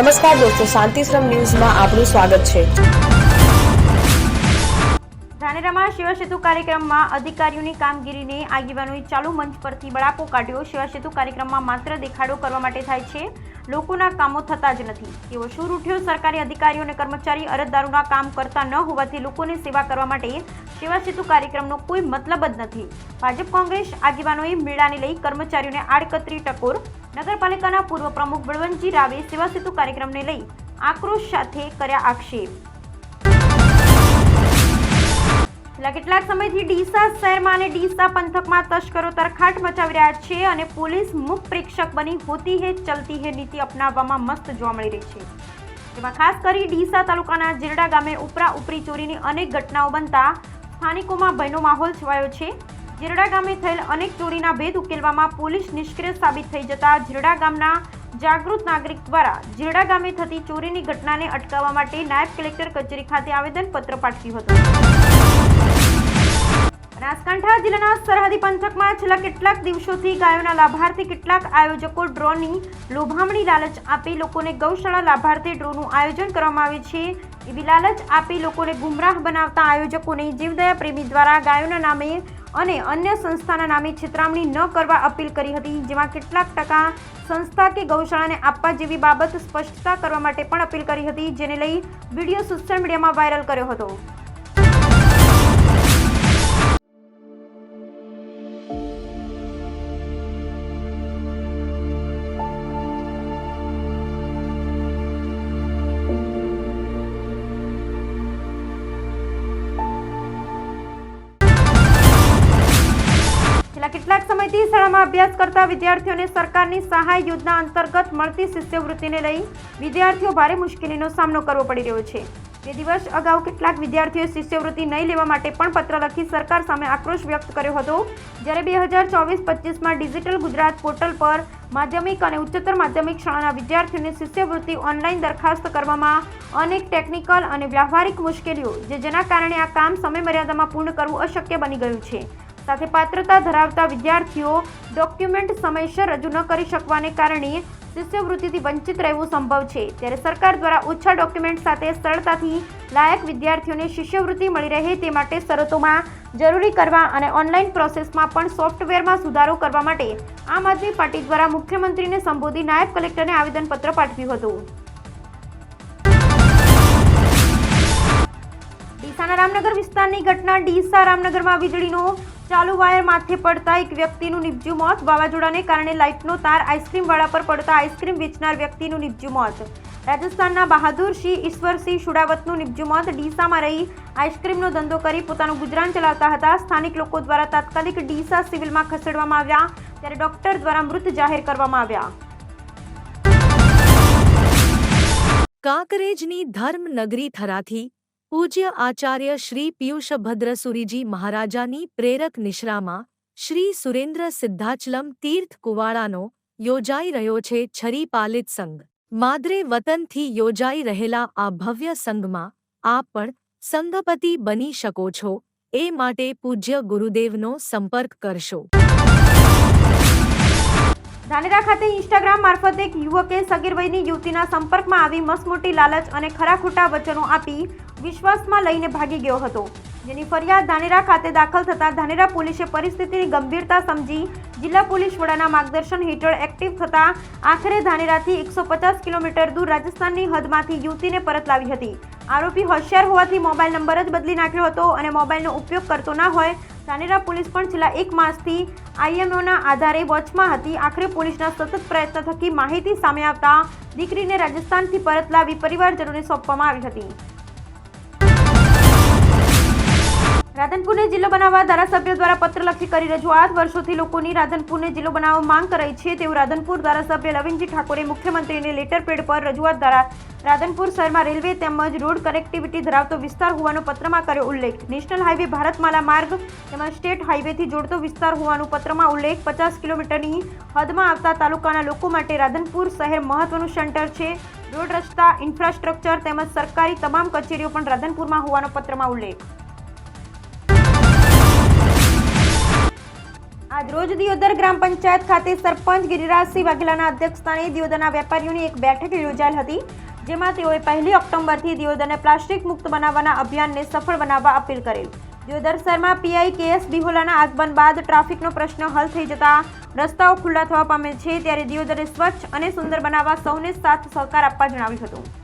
નમસ્કાર દોસ્તો, શાંતિશ્રમ ન્યૂઝમાં આપનું સ્વાગત છે. ધાનેરામાં શિવસેતુ કાર્યક્રમમાં અધિકારીઓની કામગીરીને આગેવાનોએ ચાલુ મંચ પરથી બળાપો કાઢ્યો. શિવસેતુ કાર્યક્રમમાં માત્ર દેખાડો કરવા માટે થાય છે. લોકોના કામો થતા જ નથી. તેઓ શું ઉઠ્યો, સરકારી અધિકારીઓ અને કર્મચારી અરજદારોના કામ કરતા ન હોવાથી લોકોની સેવા કરવા માટે સેતુ કાર્યક્રમનો કોઈ મતલબ જ નથી. ભાજપ કોંગ્રેસ આગેવાનોએ મેળાને લઈ કર્મચારીઓને આડકતરી ટકોર નગરપાલિકાના પૂર્વ પ્રમુખ બળવંતજી રાવે સેવા સેતુ કાર્યક્રમને લઈ આક્રોશ સાથે કર્યા આક્ષેપ. છેલ્લા કેટલાક સમયથી ડીસા શહેરમાં અને ડીસા પંથકમાં તસ્કરો તરખાટ મચાવી રહ્યા છે અને પોલીસ મુખ પ્રેક્ષક બની હોતી હે, ચલતી હે નીતિ અપનાવવામાં મસ્ત જોવા મળી રહી છે. જેમાં ખાસ કરી ડીસા તાલુકાના જીરડા ગામે ઉપરા ઉપરી ચોરીની અનેક ઘટનાઓ બનતા સ્થાનિકોમાં ભયનો માહોલ છવાયો છે. જીરડા ગામે થયેલ અનેક ચોરીના ભેદ ઉકેલવામાં પોલીસ નિષ્ક્રિય સાબિત થઈ જતા જીરડા ગામના જાગૃત નાગરિક દ્વારા જીરડા ગામે થતી ચોરીની ઘટનાને અટકાવવા માટે નાયબ કલેક્ટર કચેરી ખાતે આવેદનપત્ર પાઠવ્યું હતું. બનાસકાંઠા જિલ્લાના સરહદી પંથકમાં છેલ્લા કેટલાક દિવસોથી ગાયોના લાભાર્થી કેટલાક આયોજકો ડ્રોની લોભામણી લાલચ આપી લોકોને ગૌશાળા લાભાર્થી ડ્રોનું આયોજન કરવામાં આવે છે. એવી લાલચ આપી લોકોને ગુમરાહ બનાવતા આયોજકોને જીવદયા પ્રેમી દ્વારા ગાયોના નામે અને અન્ય સંસ્થાના નામે છેતરામણી ન કરવા અપીલ કરી હતી, જેમાં કેટલાક ટકા સંસ્થા કે ગૌશાળાને આપવા જેવી બાબત સ્પષ્ટતા કરવા માટે પણ અપીલ કરી હતી, જેને લઈ વીડિયો સોશિયલ મીડિયામાં વાયરલ કર્યો હતો. કેટલાક સમયથી શાળામાં અભ્યાસ કરતા વિદ્યાર્થીઓને સરકારની સહાય યોજના અંતર્ગત મળતી શિષ્યવૃત્તિને લઈ વિદ્યાર્થીઓ ભારે મુશ્કેલીનો સામનો કરવો પડી રહ્યો છે. બે દિવસ અગાઉ કેટલાક વિદ્યાર્થીઓએ શિષ્યવૃત્તિ નહીં લેવા માટે પણ પત્ર લખી સરકાર સામે આક્રોશ વ્યક્ત કર્યો હતો. જ્યારે બે હજાર ચોવીસ પચીસમાં ડિજિટલ ગુજરાત પોર્ટલ પર માધ્યમિક અને ઉચ્ચતર માધ્યમિક શાળાના વિદ્યાર્થીઓને શિષ્યવૃત્તિ ઓનલાઈન દરખાસ્ત કરવામાં અનેક ટેકનિકલ અને વ્યવહારિક મુશ્કેલીઓ, જે જેના કારણે આ કામ સમયમર્યાદામાં પૂર્ણ કરવું અશક્ય બની ગયું છે. સાથે પાત્રતા ધરાવતા વિદ્યાર્થીઓ ડોક્યુમેન્ટ સમયસર રજૂ ન કરી શકવાને કારણે શિષ્યવૃત્તિથી વંચિત રહેવું સંભવ છે. ત્યારે સરકાર દ્વારા ઓછા ડોક્યુમેન્ટ સાથે સરળતાથી લાયક વિદ્યાર્થીઓને શિષ્યવૃત્તિ મળી રહે તે માટે શરતોમાં જરૂરી કરવા અને ઓનલાઈન પ્રોસેસમાં પણ સોફ્ટવેરમાં સુધારો કરવા માટે આમ આદમી પાર્ટી દ્વારા મુખ્યમંત્રીને સંબોધી નાયબ કલેક્ટરને આવેદનપત્ર પાઠવ્યું હતું. ડીસાના રામનગર વિસ્તારની ઘટના ડીસા રામનગરમાં વીજળીનો ચાલુ વાયર માથે પડતા એક વ્યક્તિનું નિપજ્યું મોત. વાવાઝોડાને કારણે લાઇટનો તાર આઈસ્ક્રીમ વાળા પર પડતા આઈસ્ક્રીમ વેચનાર વ્યક્તિનું નિપજ્યું મોત. રાજસ્થાનના બહાદુર સિંહ ઈશ્વરસિંહ શુડાવતનું નિપજ્યું મોત. ડીસામાં રહી આઈસ્ક્રીમનો ધંધો કરી પોતાનું ગુજરાન ચલાવતા હતા. સ્થાનિક લોકો દ્વારા તાત્કાલિક ડીસા સિવિલમાં ખસેડવામાં આવ્યા, ત્યારે ડોક્ટર દ્વારા મૃત જાહેર કરવામાં આવ્યા. કાંકરેજની ધર્મનગરી થરાથી પૂજ્ય આચાર્ય શ્રી પિયુષભદ્રસુરીજી મહારાજાની પ્રેરક નિશ્રામાં શ્રી સુરેન્દ્ર સિદ્ધાચલમ તીર્થ કુવાડાનો યોજાઈ રહ્યો છે છરી પાલિત સંઘ. માદરે વતનથી યોજાઈ રહેલા આ ભવ્ય સંઘમાં આપ પણ સંઘપતિ બની શકો છો, એ માટે પૂજ્ય ગુરુદેવનો સંપર્ક કરશો. ધાનેરા ખાતે ઇન્સ્ટાગ્રામ મારફતે એક યુવકે સગીર વયની યુવતીના સંપર્કમાં આવી મસમોટી લાલચ અને ખરા ખોટા વચનો આપી વિશ્વાસમાં લઈને ભાગી ગયો હતો. જેની ફરિયાદ ધાનેરા ખાતે દાખલ થતાં ધાનેરા પોલીસે પરિસ્થિતિની ગંભીરતા સમજી જિલ્લા પોલીસ વડાના માર્ગદર્શન હેઠળ એક્ટિવ થતાં આખરે ધાનેરાથી એકસો પચાસ કિલોમીટર દૂર રાજસ્થાનની હદમાંથી યુવતીને પરત લાવી હતી. આરોપી હોશિયાર હોવાથી મોબાઈલ નંબર જ બદલી નાખ્યો હતો અને મોબાઈલનો ઉપયોગ કરતો ના હોય ધાનેરા પોલીસ પણ છેલ્લા એક માસથી આઈએમઓના આધારે વોચમાં હતી. આખરે પોલીસના સતત પ્રયત્ન થકી માહિતી સામે આવતા દીકરીને રાજસ્થાનથી પરત લાવી પરિવારજનોને સોંપવામાં આવી હતી. રાધનપુરને જિલ્લો બનાવવા ધારાસભ્યો દ્વારા પત્ર લખી કરી રજૂઆત. વર્ષોથી લોકોની રાધનપુરને જિલ્લો બનાવવા માંગ કરાઈ છે. તેવું રાધનપુર ધારાસભ્ય લવિનજી ઠાકોરે મુખ્યમંત્રીને લેટર પેડ પર રજૂઆત દ્વારા રાધનપુર શહેરમાં રેલવે તેમજ રોડ કનેક્ટિવિટી ધરાવતો વિસ્તાર હોવાનો પત્રમાં કર્યો ઉલ્લેખ. નેશનલ હાઈવે ભારતમાલા માર્ગ તેમજ સ્ટેટ હાઈવેથી જોડતો વિસ્તાર હોવાનું પત્રમાં ઉલ્લેખ. પચાસ કિલોમીટરની હદમાં આવતા તાલુકાના લોકો માટે રાધનપુર શહેર મહત્વનું સેન્ટર છે. રોડ રસ્તા, ઇન્ફ્રાસ્ટ્રક્ચર તેમજ સરકારી તમામ કચેરીઓ પણ રાધનપુરમાં હોવાનો પત્રમાં ઉલ્લેખ. આજરોજ દિયોદર ગ્રામ પંચાયત ખાતે સરપંચ ગિરિરાજસિંહ વાઘેલાના અધ્યક્ષસ્થાને દિયોદરના વેપારીઓની એક બેઠક યોજાયેલ હતી, જેમાં તેઓએ પહેલી ઓક્ટોબરથી દિયોદરને પ્લાસ્ટિક મુક્ત બનાવવાના અભિયાનને સફળ બનાવવા અપીલ કરેલ. દિયોદર શહેરમાં પીઆઈ કેએસ બિહોલાના આગમન બાદ ટ્રાફિકનો પ્રશ્ન હલ થઈ જતા રસ્તાઓ ખુલ્લા થવા પામે છે, ત્યારે દિયોદરને સ્વચ્છ અને સુંદર બનાવવા સૌને સાથ સહકાર આપવા જણાવ્યું હતું.